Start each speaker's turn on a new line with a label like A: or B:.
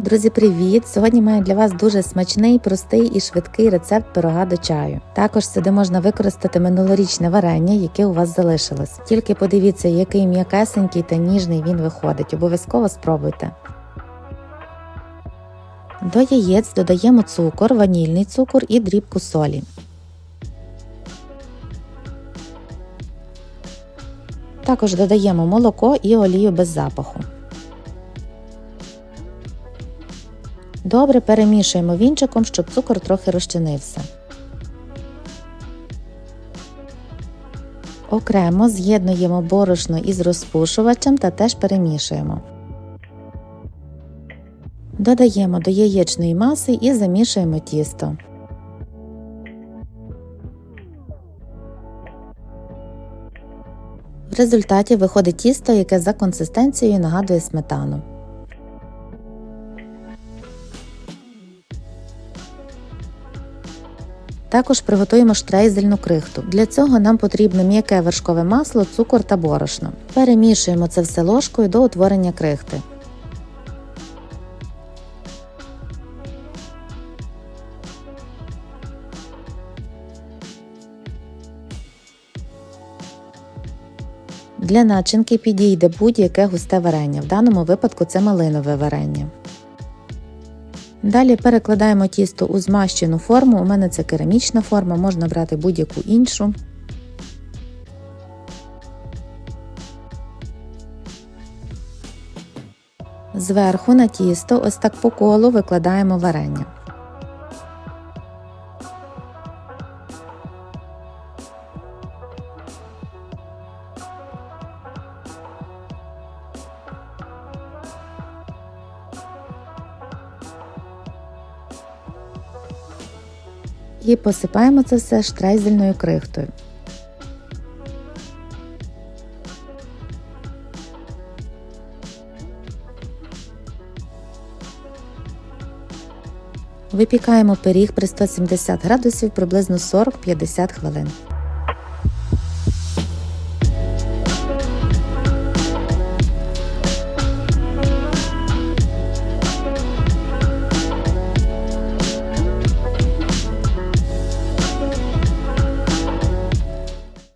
A: Друзі, привіт! Сьогодні маю для вас дуже смачний, простий і швидкий рецепт пирога до чаю. Також сюди можна використати минулорічне варення, яке у вас залишилось. Тільки подивіться, який м'якесенький та ніжний він виходить. Обов'язково спробуйте. До яєць додаємо цукор, ванільний цукор і дрібку солі. Також додаємо молоко і олію без запаху. Добре перемішуємо вінчиком, щоб цукор трохи розчинився. Окремо з'єднуємо борошно із розпушувачем та теж перемішуємо. Додаємо до яєчної маси і замішуємо тісто. В результаті виходить тісто, яке за консистенцією нагадує сметану. Також приготуємо штрейзельну крихту. Для цього нам потрібно м'яке вершкове масло, цукор та борошно. Перемішуємо це все ложкою до утворення крихти. Для начинки підійде будь-яке густе варення. В даному випадку це малинове варення. Далі перекладаємо тісто у змащену форму. У мене це керамічна форма, можна брати будь-яку іншу. Зверху на тісто ось так по колу викладаємо варення. І посипаємо це все штрейзельною крихтою. Випікаємо пиріг при 170 градусів приблизно 40-50 хвилин.